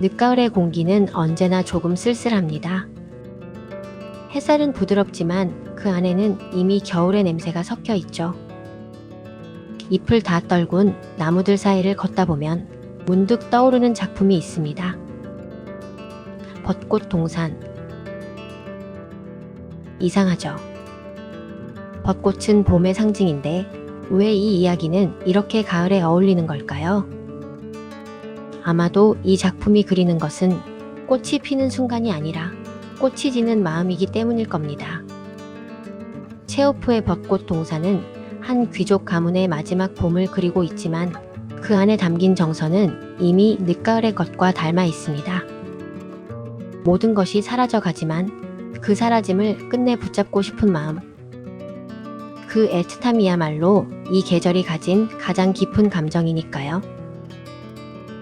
늦가을의 공기는 언제나 조금 쓸쓸합니다. 햇살은 부드럽지만 그 안에는 이미 겨울의 냄새가 섞여 있죠. 잎을 다 떨군 나무들 사이를 걷다 보면 문득 떠오르는 작품이 있습니다. 벚꽃 동산. 이상하죠. 벚꽃은 봄의 상징인데 왜 이 이야기는 이렇게 가을에 어울리는 걸까요? 아마도 이 작품이 그리는 것은 꽃이 피는 순간이 아니라 꽃이 지는 마음이기 때문일 겁니다. 체오프의 벚꽃 동산은 한 귀족 가문의 마지막 봄을 그리고 있지만 그 안에 담긴 정서는 이미 늦가을의 것과 닮아 있습니다. 모든 것이 사라져 가지만 그 사라짐을 끝내 붙잡고 싶은 마음. 그 애틋함이야말로 이 계절이 가진 가장 깊은 감정이니까요.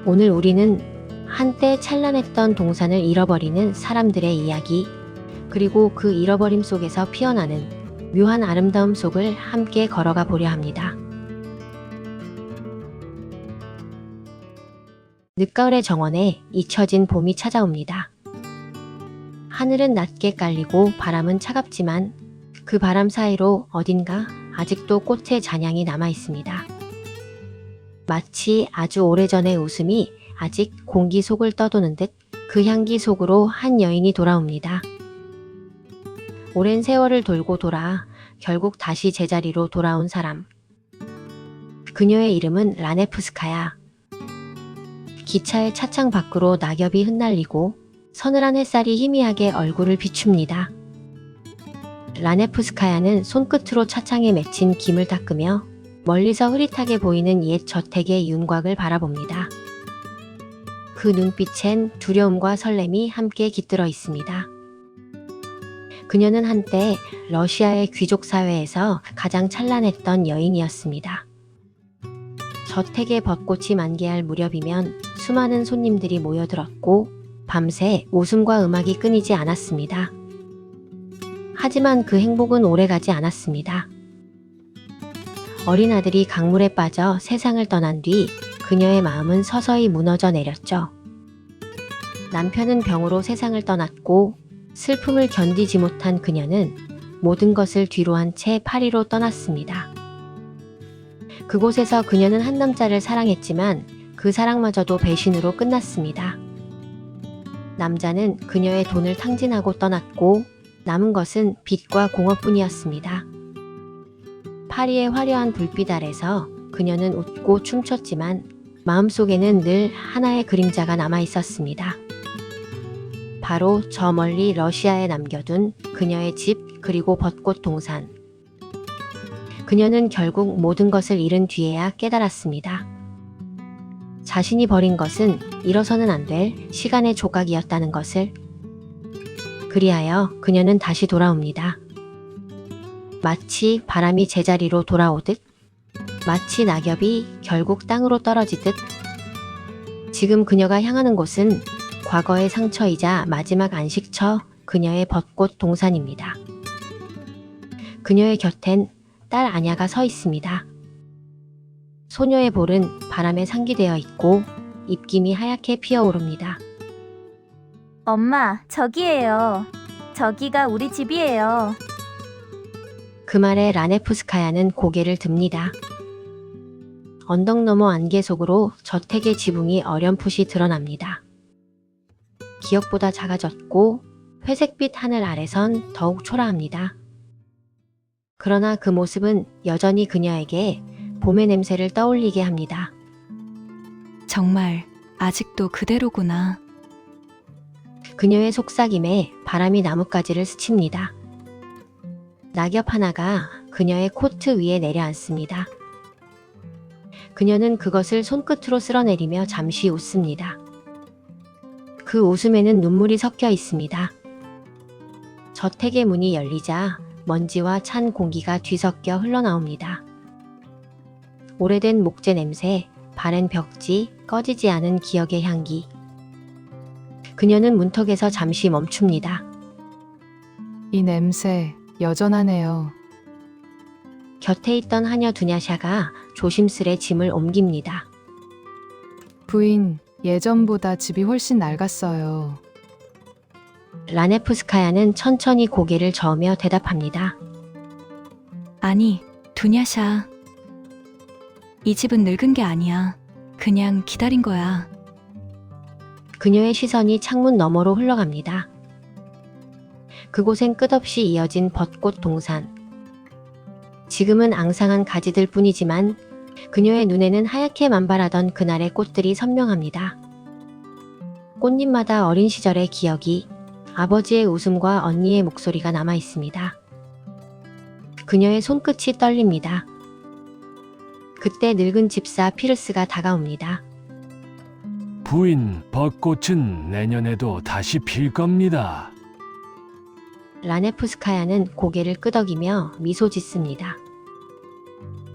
오늘 우리는 한때 찬란했던 동산을 잃어버리는 사람들의 이야기, 그리고 그 잃어버림 속에서 피어나는 묘한 아름다움 속을 함께 걸어가 보려 합니다. 늦가을의 정원에 잊혀진 봄이 찾아옵니다. 하늘은 낮게 깔리고 바람은 차갑지만 그 바람 사이로 어딘가 아직도 꽃의 잔향이 남아 있습니다. 마치 아주 오래전의 웃음이 아직 공기 속을 떠도는 듯 그 향기 속으로 한 여인이 돌아옵니다. 오랜 세월을 돌고 돌아 결국 다시 제자리로 돌아온 사람. 그녀의 이름은 라네프스카야. 기차의 차창 밖으로 낙엽이 흩날리고 서늘한 햇살이 희미하게 얼굴을 비춥니다. 라네프스카야는 손끝으로 차창에 맺힌 김을 닦으며 멀리서 흐릿하게 보이는 옛 저택의 윤곽을 바라봅니다. 그 눈빛엔 두려움과 설렘이 함께 깃들어 있습니다. 그녀는 한때 러시아의 귀족 사회에서 가장 찬란했던 여인이었습니다. 저택에 벚꽃이 만개할 무렵이면 수많은 손님들이 모여들었고 밤새 웃음과 음악이 끊이지 않았습니다. 하지만 그 행복은 오래가지 않았습니다. 어린 아들이 강물에 빠져 세상을 떠난 뒤 그녀의 마음은 서서히 무너져 내렸죠. 남편은 병으로 세상을 떠났고 슬픔을 견디지 못한 그녀는 모든 것을 뒤로 한 채 파리로 떠났습니다. 그곳에서 그녀는 한 남자를 사랑했지만 그 사랑마저도 배신으로 끝났습니다. 남자는 그녀의 돈을 탕진하고 떠났고 남은 것은 빚과 공허뿐이었습니다. 파리의 화려한 불빛 아래서 그녀는 웃고 춤췄지만 마음속에는 늘 하나의 그림자가 남아 있었습니다. 바로 저 멀리 러시아에 남겨둔 그녀의 집 그리고 벚꽃 동산. 그녀는 결국 모든 것을 잃은 뒤에야 깨달았습니다. 자신이 버린 것은 잃어서는 안 될 시간의 조각이었다는 것을. 그리하여 그녀는 다시 돌아옵니다. 마치 바람이 제자리로 돌아오듯, 마치 낙엽이 결국 땅으로 떨어지듯, 지금 그녀가 향하는 곳은 과거의 상처이자 마지막 안식처 그녀의 벚꽃 동산입니다. 그녀의 곁엔 딸 아냐가 서 있습니다. 소녀의 볼은 바람에 상기되어 있고 입김이 하얗게 피어오릅니다. 엄마, 저기예요. 저기가 우리 집이에요. 그 말에 라네프스카야는 고개를 듭니다. 언덕 너머 안개 속으로 저택의 지붕이 어렴풋이 드러납니다. 기억보다 작아졌고 회색빛 하늘 아래선 더욱 초라합니다. 그러나 그 모습은 여전히 그녀에게 봄의 냄새를 떠올리게 합니다. 정말 아직도 그대로구나. 그녀의 속삭임에 바람이 나뭇가지를 스칩니다. 낙엽 하나가 그녀의 코트 위에 내려앉습니다. 그녀는 그것을 손끝으로 쓸어내리며 잠시 웃습니다. 그 웃음에는 눈물이 섞여 있습니다. 저택의 문이 열리자 먼지와 찬 공기가 뒤섞여 흘러나옵니다. 오래된 목재 냄새, 바랜 벽지, 꺼지지 않은 기억의 향기. 그녀는 문턱에서 잠시 멈춥니다. 이 냄새 여전하네요. 곁에 있던 하녀 두냐샤가 조심스레 짐을 옮깁니다. 부인, 예전보다 집이 훨씬 낡았어요. 라네프스카야는 천천히 고개를 저으며 대답합니다. 아니, 두냐샤. 이 집은 늙은 게 아니야. 그냥 기다린 거야. 그녀의 시선이 창문 너머로 흘러갑니다. 그곳엔 끝없이 이어진 벚꽃 동산. 지금은 앙상한 가지들 뿐이지만 그녀의 눈에는 하얗게 만발하던 그날의 꽃들이 선명합니다. 꽃잎마다 어린 시절의 기억이 아버지의 웃음과 언니의 목소리가 남아 있습니다. 그녀의 손끝이 떨립니다. 그때 늙은 집사 피르스가 다가옵니다. 부인, 벚꽃은 내년에도 다시 필 겁니다. 라네프스카야는 고개를 끄덕이며 미소 짓습니다.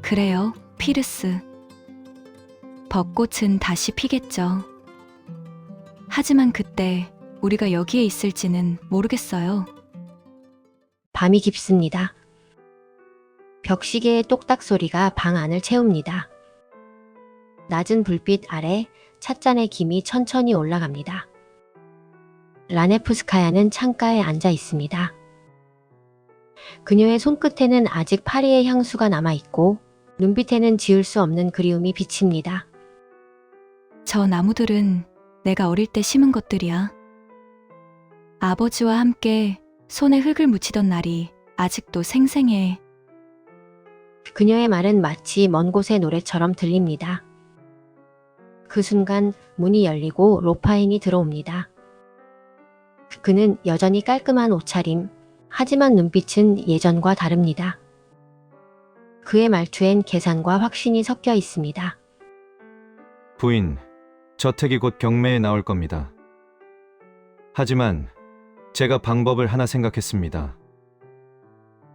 그래요, 피르스. 벚꽃은 다시 피겠죠. 하지만 그때 우리가 여기에 있을지는 모르겠어요. 밤이 깊습니다. 벽시계의 똑딱 소리가 방 안을 채웁니다. 낮은 불빛 아래 찻잔의 김이 천천히 올라갑니다. 라네프스카야는 창가에 앉아 있습니다. 그녀의 손끝에는 아직 파리의 향수가 남아 있고 눈빛에는 지울 수 없는 그리움이 비칩니다. 저 나무들은 내가 어릴 때 심은 것들이야. 아버지와 함께 손에 흙을 묻히던 날이 아직도 생생해. 그녀의 말은 마치 먼 곳의 노래처럼 들립니다. 그 순간 문이 열리고 로파인이 들어옵니다. 그는 여전히 깔끔한 옷차림, 하지만 눈빛은 예전과 다릅니다. 그의 말투엔 계산과 확신이 섞여 있습니다. 부인, 저택이 곧 경매에 나올 겁니다. 하지만 제가 방법을 하나 생각했습니다.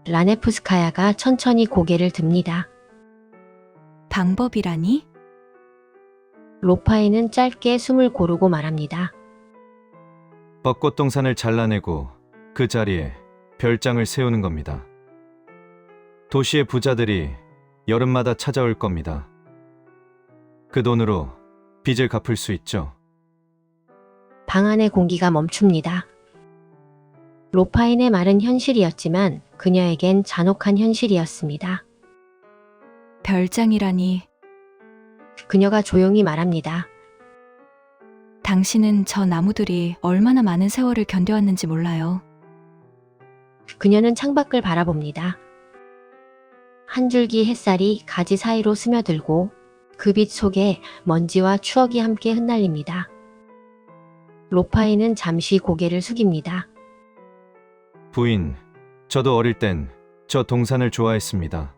라네프스카야가 천천히 고개를 듭니다. 방법이라니? 로파인은 짧게 숨을 고르고 말합니다. 벚꽃 동산을 잘라내고 그 자리에 별장을 세우는 겁니다. 도시의 부자들이 여름마다 찾아올 겁니다. 그 돈으로 빚을 갚을 수 있죠. 방 안의 공기가 멈춥니다. 로파인의 말은 현실이었지만 그녀에겐 잔혹한 현실이었습니다. 별장이라니. 그녀가 조용히 말합니다. 당신은 저 나무들이 얼마나 많은 세월을 견뎌왔는지 몰라요. 그녀는 창밖을 바라봅니다. 한 줄기 햇살이 가지 사이로 스며들고 그 빛 속에 먼지와 추억이 함께 흩날립니다. 로파인은 잠시 고개를 숙입니다. 부인, 저도 어릴 땐 저 동산을 좋아했습니다.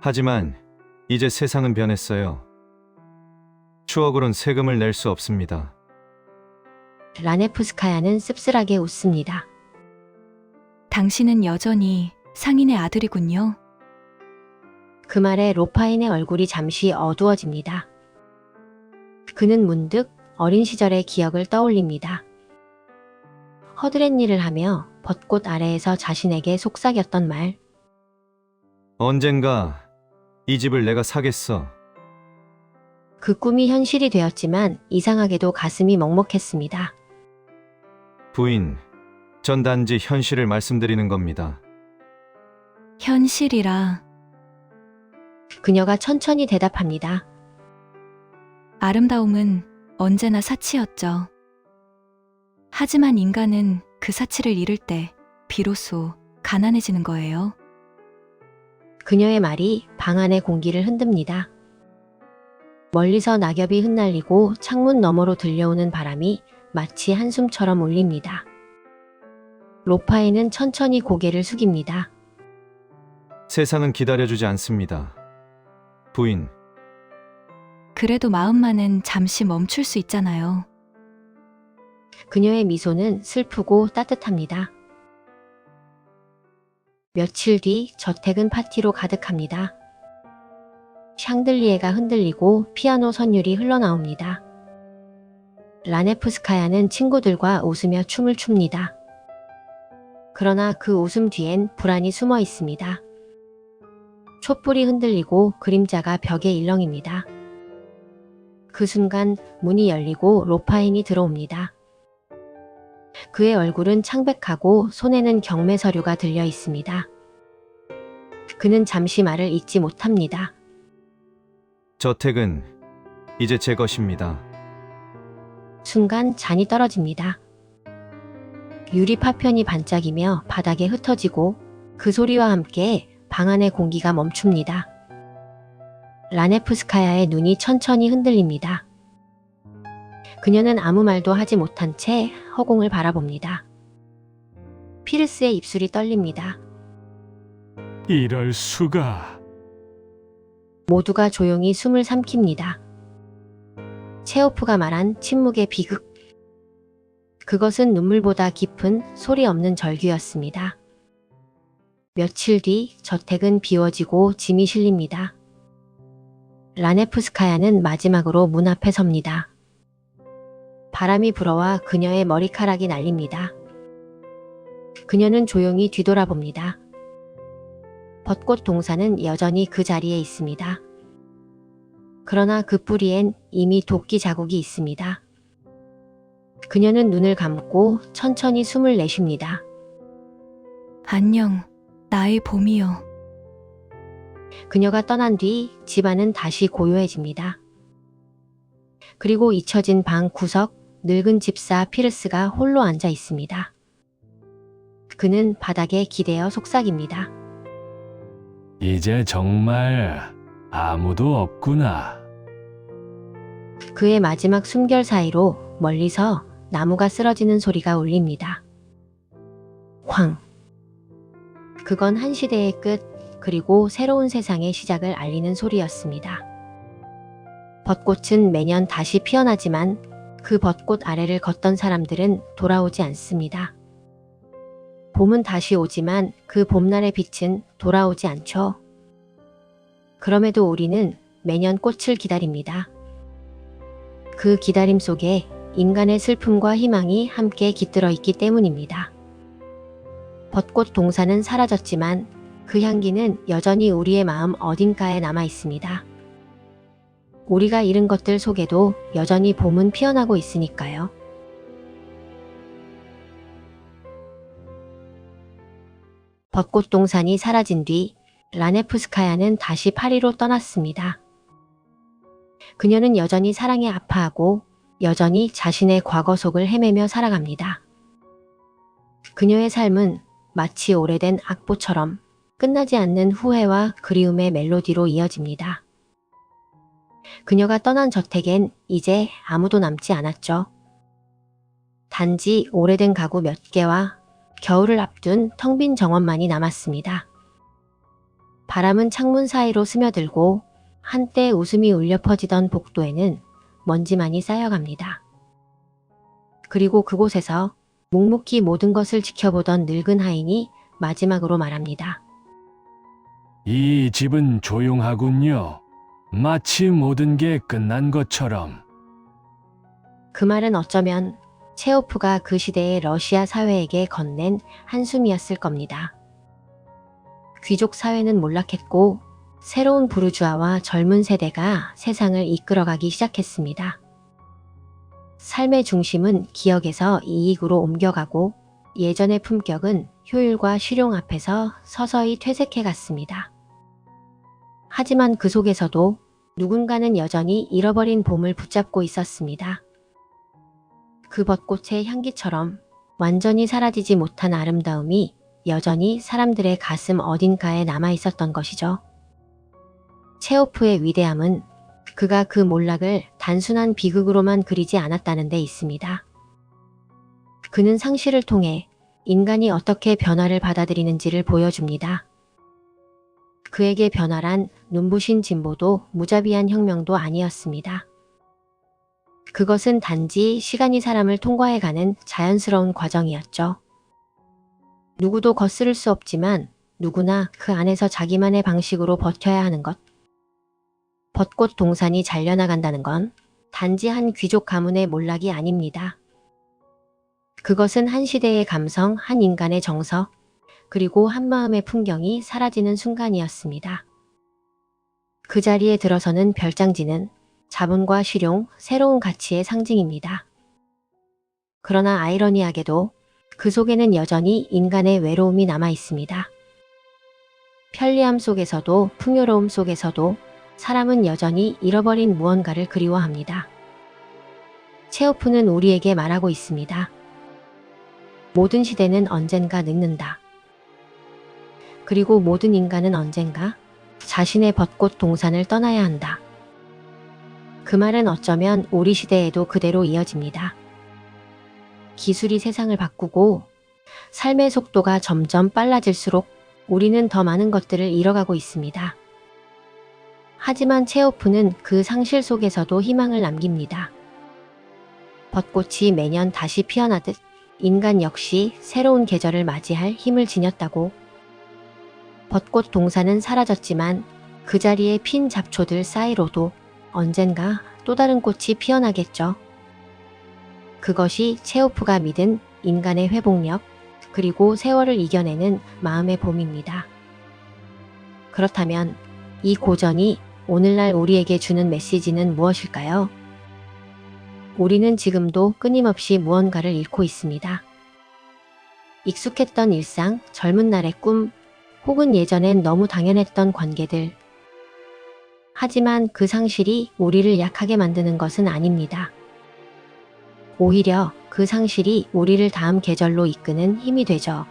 하지만 이제 세상은 변했어요. 추억으론 세금을 낼 수 없습니다. 라네프스카야는 씁쓸하게 웃습니다. 당신은 여전히 상인의 아들이군요. 그 말에 로파인의 얼굴이 잠시 어두워집니다. 그는 문득 어린 시절의 기억을 떠올립니다. 허드렛 일을 하며 벚꽃 아래에서 자신에게 속삭였던 말, 언젠가 이 집을 내가 사겠어. 그 꿈이 현실이 되었지만 이상하게도 가슴이 먹먹했습니다. 부인, 전 단지 현실을 말씀드리는 겁니다. 현실이라 그녀가 천천히 대답합니다. 아름다움은 언제나 사치였죠. 하지만 인간은 그 사치를 잃을 때 비로소 가난해지는 거예요. 그녀의 말이 방 안의 공기를 흔듭니다. 멀리서 낙엽이 흩날리고 창문 너머로 들려오는 바람이 마치 한숨처럼 울립니다. 로파에는 천천히 고개를 숙입니다. 세상은 기다려주지 않습니다. 부인, 그래도 마음만은 잠시 멈출 수 있잖아요. 그녀의 미소는 슬프고 따뜻합니다. 며칠 뒤 저택은 파티로 가득합니다. 샹들리에가 흔들리고 피아노 선율이 흘러나옵니다. 라네프스카야는 친구들과 웃으며 춤을 춥니다. 그러나 그 웃음 뒤엔 불안이 숨어 있습니다. 촛불이 흔들리고 그림자가 벽에 일렁입니다. 그 순간 문이 열리고 로파인이 들어옵니다. 그의 얼굴은 창백하고 손에는 경매 서류가 들려 있습니다. 그는 잠시 말을 잇지 못합니다. 저택은 이제 제 것입니다. 순간 잔이 떨어집니다. 유리 파편이 반짝이며 바닥에 흩어지고 그 소리와 함께 방 안의 공기가 멈춥니다. 라네프스카야의 눈이 천천히 흔들립니다. 그녀는 아무 말도 하지 못한 채 허공을 바라봅니다. 피르스의 입술이 떨립니다. 이럴 수가. 모두가 조용히 숨을 삼킵니다. 체오프가 말한 침묵의 비극. 그것은 눈물보다 깊은 소리 없는 절규였습니다. 며칠 뒤 저택은 비워지고 짐이 실립니다. 라네프스카야는 마지막으로 문 앞에 섭니다. 바람이 불어와 그녀의 머리카락이 날립니다. 그녀는 조용히 뒤돌아봅니다. 벚꽃 동산은 여전히 그 자리에 있습니다. 그러나 그 뿌리엔 이미 도끼 자국이 있습니다. 그녀는 눈을 감고 천천히 숨을 내쉽니다. 안녕, 나의 봄이여. 그녀가 떠난 뒤 집안은 다시 고요해집니다. 그리고 잊혀진 방 구석 늙은 집사 피르스가 홀로 앉아 있습니다. 그는 바닥에 기대어 속삭입니다. 이제 정말 아무도 없구나. 그의 마지막 숨결 사이로 멀리서 나무가 쓰러지는 소리가 울립니다. 황. 그건 한 시대의 끝, 그리고 새로운 세상의 시작을 알리는 소리였습니다. 벚꽃은 매년 다시 피어나지만 그 벚꽃 아래를 걷던 사람들은 돌아오지 않습니다. 봄은 다시 오지만 그 봄날의 빛은 돌아오지 않죠. 그럼에도 우리는 매년 꽃을 기다립니다. 그 기다림 속에 인간의 슬픔과 희망이 함께 깃들어 있기 때문입니다. 벚꽃 동산은 사라졌지만 그 향기는 여전히 우리의 마음 어딘가에 남아 있습니다. 우리가 잃은 것들 속에도 여전히 봄은 피어나고 있으니까요. 벚꽃 동산이 사라진 뒤 라네프스카야는 다시 파리로 떠났습니다. 그녀는 여전히 사랑에 아파하고 여전히 자신의 과거 속을 헤매며 살아갑니다. 그녀의 삶은 마치 오래된 악보처럼 끝나지 않는 후회와 그리움의 멜로디로 이어집니다. 그녀가 떠난 저택엔 이제 아무도 남지 않았죠. 단지 오래된 가구 몇 개와 겨울을 앞둔 텅 빈 정원만이 남았습니다. 바람은 창문 사이로 스며들고 한때 웃음이 울려 퍼지던 복도에는 먼지만이 쌓여갑니다. 그리고 그곳에서 묵묵히 모든 것을 지켜보던 늙은 하인이 마지막으로 말합니다. 이 집은 조용하군요. 마치 모든 게 끝난 것처럼. 그 말은 어쩌면 체오프가 그 시대의 러시아 사회에게 건넨 한숨이었을 겁니다. 귀족 사회는 몰락했고 새로운 부르주아와 젊은 세대가 세상을 이끌어가기 시작했습니다. 삶의 중심은 기억에서 이익으로 옮겨가고 예전의 품격은 효율과 실용 앞에서 서서히 퇴색해 갔습니다. 하지만 그 속에서도 누군가는 여전히 잃어버린 봄을 붙잡고 있었습니다. 그 벚꽃의 향기처럼 완전히 사라지지 못한 아름다움이 여전히 사람들의 가슴 어딘가에 남아 있었던 것이죠. 체오프의 위대함은 그가 그 몰락을 단순한 비극으로만 그리지 않았다는 데 있습니다. 그는 상실을 통해 인간이 어떻게 변화를 받아들이는지를 보여줍니다. 그에게 변화란 눈부신 진보도 무자비한 혁명도 아니었습니다. 그것은 단지 시간이 사람을 통과해가는 자연스러운 과정이었죠. 누구도 거스를 수 없지만 누구나 그 안에서 자기만의 방식으로 버텨야 하는 것. 벚꽃 동산이 잘려나간다는 건 단지 한 귀족 가문의 몰락이 아닙니다. 그것은 한 시대의 감성, 한 인간의 정서, 그리고 한 마음의 풍경이 사라지는 순간이었습니다. 그 자리에 들어서는 별장지는 자본과 실용, 새로운 가치의 상징입니다. 그러나 아이러니하게도 그 속에는 여전히 인간의 외로움이 남아 있습니다. 편리함 속에서도 풍요로움 속에서도 사람은 여전히 잃어버린 무언가를 그리워합니다. 체오프는 우리에게 말하고 있습니다. 모든 시대는 언젠가 늙는다. 그리고 모든 인간은 언젠가 자신의 벚꽃 동산을 떠나야 한다. 그 말은 어쩌면 우리 시대에도 그대로 이어집니다. 기술이 세상을 바꾸고 삶의 속도가 점점 빨라질수록 우리는 더 많은 것들을 잃어가고 있습니다. 하지만 체오프는 그 상실 속에서도 희망을 남깁니다. 벚꽃이 매년 다시 피어나듯 인간 역시 새로운 계절을 맞이할 힘을 지녔다고. 벚꽃 동산은 사라졌지만 그 자리에 핀 잡초들 사이로도 언젠가 또 다른 꽃이 피어나겠죠. 그것이 체오프가 믿은 인간의 회복력, 그리고 세월을 이겨내는 마음의 봄입니다. 그렇다면 이 고전이 오늘날 우리에게 주는 메시지는 무엇일까요? 우리는 지금도 끊임없이 무언가를 잃고 있습니다. 익숙했던 일상, 젊은 날의 꿈, 혹은 예전엔 너무 당연했던 관계들. 하지만 그 상실이 우리를 약하게 만드는 것은 아닙니다. 오히려 그 상실이 우리를 다음 계절로 이끄는 힘이 되죠.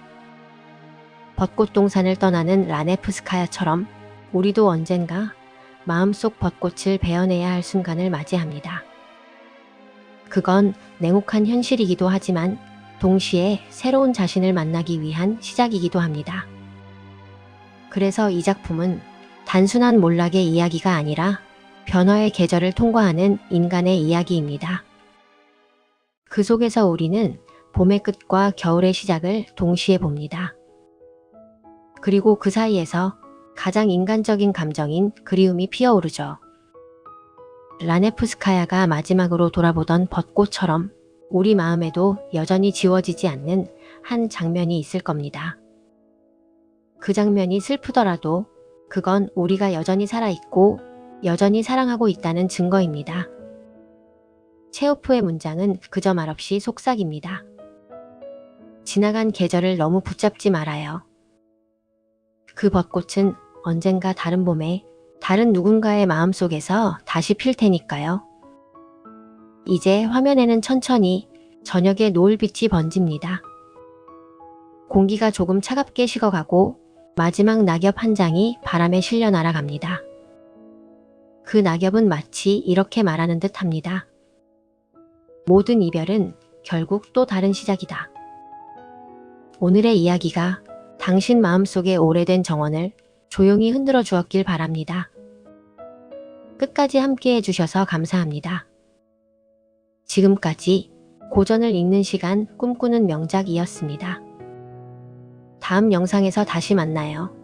벚꽃 동산을 떠나는 라네프스카야처럼 우리도 언젠가 마음속 벚꽃을 베어내야 할 순간을 맞이합니다. 그건 냉혹한 현실이기도 하지만 동시에 새로운 자신을 만나기 위한 시작이기도 합니다. 그래서 이 작품은 단순한 몰락의 이야기가 아니라 변화의 계절을 통과하는 인간의 이야기입니다. 그 속에서 우리는 봄의 끝과 겨울의 시작을 동시에 봅니다. 그리고 그 사이에서 가장 인간적인 감정인 그리움이 피어오르죠. 라네프스카야가 마지막으로 돌아보던 벚꽃처럼 우리 마음에도 여전히 지워지지 않는 한 장면이 있을 겁니다. 그 장면이 슬프더라도 그건 우리가 여전히 살아있고 여전히 사랑하고 있다는 증거입니다. 체오프의 문장은 그저 말없이 속삭입니다. 지나간 계절을 너무 붙잡지 말아요. 그 벚꽃은 언젠가 다른 봄에 다른 누군가의 마음 속에서 다시 필 테니까요. 이제 화면에는 천천히 저녁의 노을빛이 번집니다. 공기가 조금 차갑게 식어가고 마지막 낙엽 한 장이 바람에 실려 날아갑니다. 그 낙엽은 마치 이렇게 말하는 듯 합니다. 모든 이별은 결국 또 다른 시작이다. 오늘의 이야기가 당신 마음속의 오래된 정원을 조용히 흔들어 주었길 바랍니다. 끝까지 함께 해 주셔서 감사합니다. 지금까지 고전을 읽는 시간 꿈꾸는 명작이었습니다. 다음 영상에서 다시 만나요.